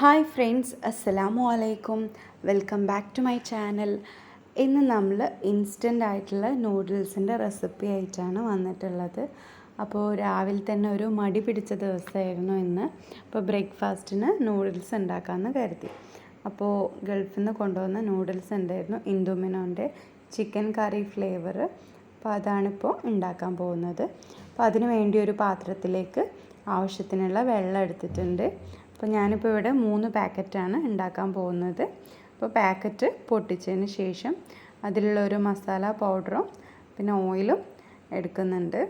Hi friends അസ്സലാമു അലൈക്കും welcome back to my channel ഇന്ന് നമ്മൾ ഇൻസ്റ്റന്റ് ആയിട്ടുള്ള നൂഡിൽസിന്റെ റെസിപ്പി ആയിട്ടാണ് വന്നിട്ടുള്ളത്. അപ്പോൾ രാവിലെ തന്നെ ഒരു മടി പിടിച്ച ദിവസമായിരുന്നു ഇന്ന്. അപ്പോൾ ബ്രേക്ക്ഫാസ്റ്റിന് നൂഡിൽസ് ഉണ്ടാക്കാമെന്ന് കരുതി. അപ്പോൾ ഗൾഫിൽ നിന്ന് കൊണ്ടുവന്ന നൂഡിൽസ് ഉണ്ടായിരുന്നു ഇൻഡോമിനോന്റെ ചിക്കൻ കറി ഫ്ലേവർ അപ്പോൾ അതാണിപ്പോൾ ഉണ്ടാക്കാൻ പോകുന്നത്. അപ്പോൾ അതിന് വേണ്ടി ഒരു പാത്രത്തിലേക്ക് ആവശ്യത്തിനുള്ള വെള്ളം എടുത്തിട്ടുണ്ട്. അപ്പോൾ ഞാനിപ്പോൾ ഇവിടെ മൂന്ന് പാക്കറ്റാണ് ഉണ്ടാക്കാൻ പോകുന്നത്. അപ്പോൾ പാക്കറ്റ് പൊട്ടിച്ചതിന് ശേഷം അതിലുള്ള ഒരു മസാല പൗഡറും പിന്നെ ഓയിലും എടുക്കുന്നുണ്ട്.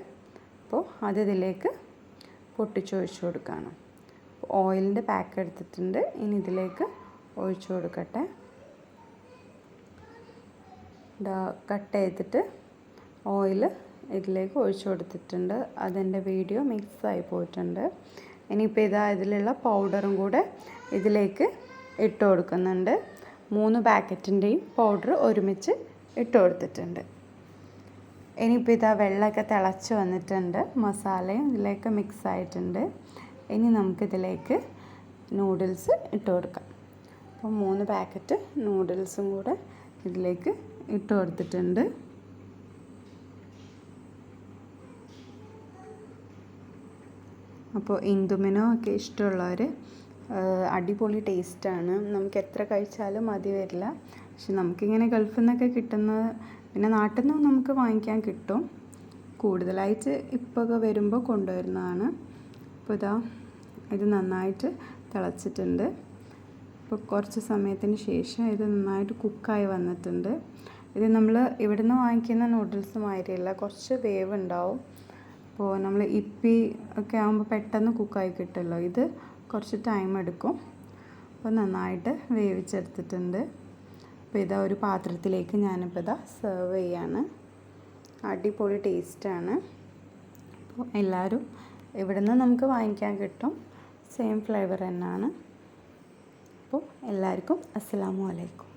അപ്പോൾ അതിലേക്ക് ഇതിലേക്ക് പൊട്ടിച്ചൊഴിച്ച് കൊടുക്കുകയാണ്. ഓയിലിന്റെ പാക്ക് എടുത്തിട്ടുണ്ട്. ഇനി ഇതിലേക്ക് ഒഴിച്ചു കൊടുക്കട്ടെ. കട്ട് ചെയ്തിട്ട് ഓയിൽ ഇതിലേക്ക് ഒഴിച്ചു കൊടുത്തിട്ടുണ്ട്. അതിന്റെ വീഡിയോ മിക്സ് ആയി പോയിട്ടുണ്ട്. ഇനിയിപ്പോൾ ഇതാ ഇതിലുള്ള പൗഡറും കൂടെ ഇതിലേക്ക് ഇട്ട് കൊടുക്കുന്നുണ്ട്. മൂന്ന് പാക്കറ്റിന്റെയും പൗഡർ ഒരുമിച്ച് ഇട്ട് കൊടുത്തിട്ടുണ്ട്. ഇനിയിപ്പോൾ ഇതാ വെള്ളമൊക്കെ തിളച്ച് വന്നിട്ടുണ്ട്. മസാലയും ഇതിലേക്ക് മിക്സ് ആയിട്ടുണ്ട്. ഇനി നമുക്കിതിലേക്ക് നൂഡിൽസ് ഇട്ട് കൊടുക്കാം. അപ്പോൾ മൂന്ന് പാക്കറ്റ് നൂഡിൽസും കൂടെ ഇതിലേക്ക് ഇട്ട് കൊടുത്തിട്ടുണ്ട്. അപ്പോൾ ഇന്ദുമിനോ ഒക്കെ ഇഷ്ടമുള്ളവർ അടിപൊളി ടേസ്റ്റാണ്. നമുക്ക് എത്ര കഴിച്ചാലും മതി വരില്ല. പക്ഷെ നമുക്കിങ്ങനെ ഗൾഫിൽ നിന്നൊക്കെ കിട്ടുന്ന പിന്നെ നാട്ടിൽ നിന്നും നമുക്ക് വാങ്ങിക്കാൻ കിട്ടും. കൂടുതലായിട്ട് ഇപ്പോൾ വരുമ്പോൾ കൊണ്ടുവരുന്നതാണ്. അപ്പോൾ ഇതാ ഇത് നന്നായിട്ട് തിളച്ചിട്ടുണ്ട്. ഇപ്പോൾ കുറച്ച് സമയത്തിന് ശേഷം ഇത് നന്നായിട്ട് കുക്കായി വന്നിട്ടുണ്ട്. ഇത് നമ്മൾ ഇവിടുന്ന് വാങ്ങിക്കുന്ന നൂഡിൽസ് മാതിരിയല്ല കുറച്ച് വേവ് ഉണ്ടാവും അപ്പോൾ നമ്മൾ ഇപ്പി ഒക്കെ ആകുമ്പോൾ പെട്ടെന്ന് കുക്കായി കിട്ടുമല്ലോ ഇത് കുറച്ച് ടൈം എടുക്കും. അപ്പോൾ നന്നായിട്ട് വേവിച്ചെടുത്തിട്ടുണ്ട്. അപ്പോൾ ഇതാ ഒരു പാത്രത്തിലേക്ക് ഞാനിപ്പോൾ ഇതാ സെർവ് ചെയ്യാണ്. അടിപൊളി ടേസ്റ്റാണ് അപ്പോൾ എല്ലാവരും ഇവിടെ നിന്ന് നമുക്ക് വാങ്ങിക്കാൻ കിട്ടും. സെയിം ഫ്ലേവർ തന്നെയാണ് അപ്പോൾ എല്ലാവർക്കും അസ്സാം അലൈക്കും.